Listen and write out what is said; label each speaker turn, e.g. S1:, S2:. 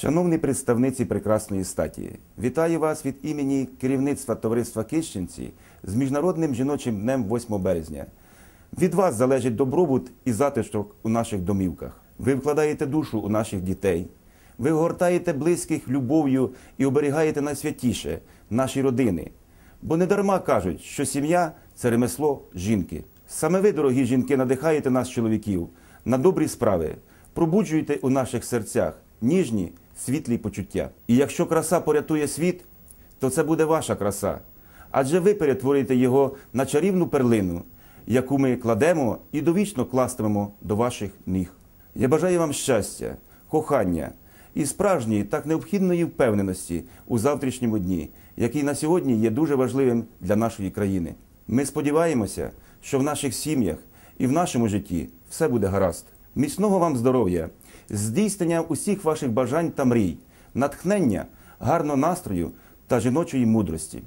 S1: Шановні представниці прекрасної статі, вітаю вас від імені керівництва товариства Кищенці з Міжнародним жіночим днем 8 березня. Від вас залежить добробут і затишок у наших домівках. Ви вкладаєте душу у наших дітей. Ви гортаєте близьких любов'ю і оберігаєте найсвятіше наші родини. Бо недарма кажуть, що сім'я це ремесло жінки. Саме ви, дорогі жінки, надихаєте нас, чоловіків, на добрі справи, пробуджуєте у наших серцях ніжні, світлі почуття. І якщо краса порятує світ, то це буде ваша краса. Адже ви перетворюєте його на чарівну перлину, яку ми кладемо і довічно кластимемо до ваших ніг. Я бажаю вам щастя, кохання і справжньої так необхідної впевненості у завтрашньому дні, який на сьогодні є дуже важливим для нашої країни. Ми сподіваємося, що в наших сім'ях і в нашому житті все буде гаразд. Міцного вам здоров'я, здійснення усіх ваших бажань та мрій, натхнення, гарного настрою та жіночої мудрості.